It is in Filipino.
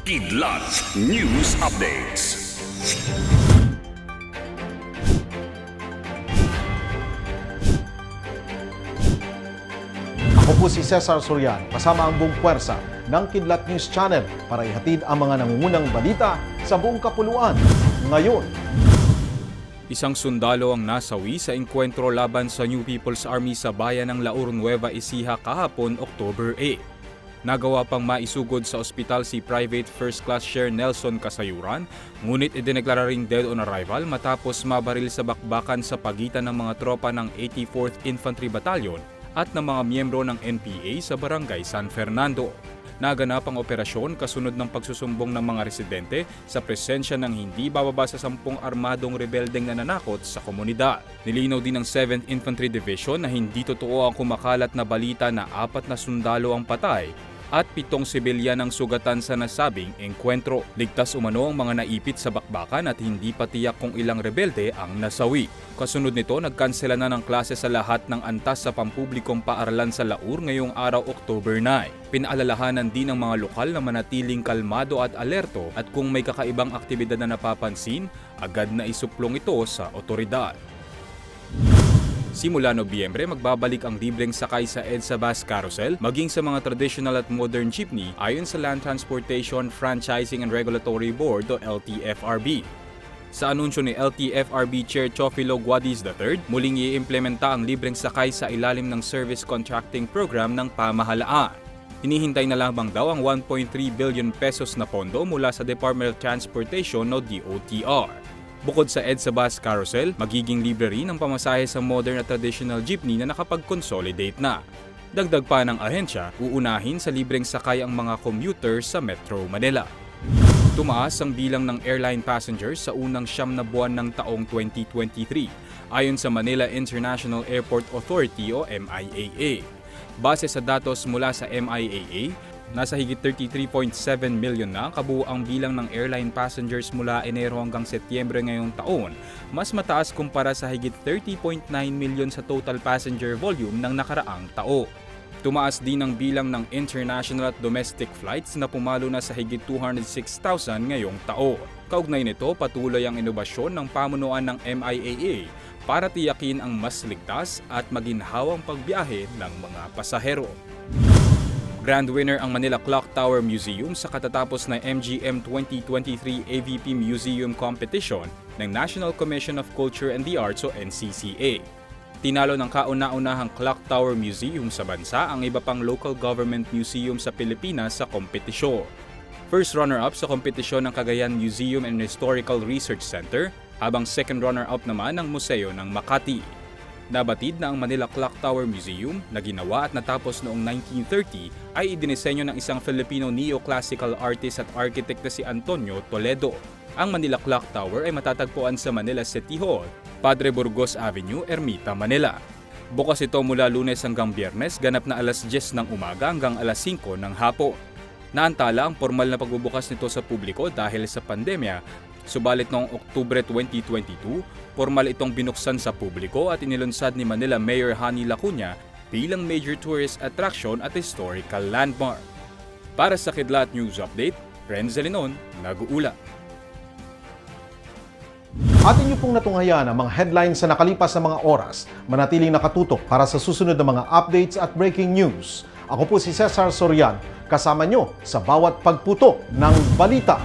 Kidlat News Updates. Ako po si Cesar Soriano, kasama ang buong puwersa ng Kidlat News Channel para ihatid ang mga nangungunang balita sa buong kapuluan. Ngayon, Isang sundalo ang nasawi sa engkwentro laban sa New People's Army sa bayan ng Laur Nueva Ecija kahapon, October 8. Nagawa pang maisugod sa ospital si Private First Class Share Nelson Kasayuran, ngunit idineklara ring dead on arrival matapos mabaril sa bakbakan sa pagitan ng mga tropa ng 84th Infantry Battalion at ng mga miyembro ng NPA sa barangay San Fernando. Naganap ang operasyon kasunod ng pagsusumbong ng mga residente sa presensya ng hindi bababa sa sampung armadong rebeldeng nananakot sa komunidad. Nilinaw din ng 7th Infantry Division na hindi totoo ang kumakalat na balita na apat na sundalo ang patay at pitong sibilyan ang sugatan sa nasabing engkwentro. Ligtas umano ang mga naipit sa bakbakan at hindi pa tiyak kung ilang rebelde ang nasawi. Kasunod nito, nagkansela na ng klase sa lahat ng antas sa pampublikong paaralan sa Laur ngayong araw October 9. Pinaalalahanan din ng mga lokal na manatiling kalmado at alerto at kung may kakaibang aktibidad na napapansin, agad na isuplong ito sa otoridad. Simula Nobyembre, magbabalik ang libreng sakay sa EDSA Bus Carousel maging sa mga traditional at modern jeepney ayon sa Land Transportation Franchising and Regulatory Board o LTFRB. Sa anunsyo ni LTFRB Chair Chofilo Guadis III, muling iimplementa ang libreng sakay sa ilalim ng Service Contracting Program ng pamahalaan. Hinihintay na lamang daw ang 1.3 billion pesos na pondo mula sa Department of Transportation o DOTR. Bukod sa EDSA Bus Carousel, magiging libre rin ang pamasahe sa modern at traditional jeepney na nakapag-consolidate na. Dagdag pa ng ahensya, uunahin sa libreng sakay ang mga commuter sa Metro Manila. Tumaas ang bilang ng airline passengers sa unang siyam na buwan ng taong 2023, ayon sa Manila International Airport Authority o MIAA. Base sa datos mula sa MIAA, nasa higit 33.7 million na ang kabuuang bilang ng airline passengers mula Enero hanggang Setyembre ngayong taon, mas mataas kumpara sa higit 30.9 million sa total passenger volume ng nakaraang tao. Tumaas din ang bilang ng international at domestic flights na pumalo na sa higit 206,000 ngayong tao. Kaugnay nito, patuloy ang inobasyon ng pamunuan ng MIAA para tiyakin ang mas ligtas at maginhawang pagbiyahe ng mga pasahero. Grand winner ang Manila Clock Tower Museum sa katatapos na MGM 2023 AVP Museum Competition ng National Commission of Culture and the Arts o NCCA. Tinalo ng kauna-unahang Clock Tower Museum sa bansa ang iba pang local government museum sa Pilipinas sa kompetisyon. First runner-up sa kompetisyon ng Cagayan Museum and Historical Research Center, habang second runner-up naman ang Museo ng Makati. Nabatid na ang Manila Clock Tower Museum na ginawa at natapos noong 1930 ay idinisenyo ng isang Filipino neoclassical artist at architect na si Antonio Toledo. Ang Manila Clock Tower ay matatagpuan sa Manila City Hall, Padre Burgos Avenue, Ermita, Manila. Bukas ito mula lunes hanggang biyernes, ganap na alas 10 ng umaga hanggang alas 5 ng hapon. Naantala ang formal na pagbubukas nito sa publiko dahil sa pandemya, subalit noong Oktubre 2022, formal itong binuksan sa publiko at inilunsad ni Manila Mayor Hani Lacuna bilang major tourist attraction at historical landmark. Para sa Kidlat News Update, Renz Zelinon, nag-uula. atin niyo pong natunghayan ang mga headlines sa nakalipas na mga oras. Manatiling nakatutok para sa susunod na mga updates at breaking news. Ako po si Cesar Sorian, kasama nyo sa bawat pagputok ng balita.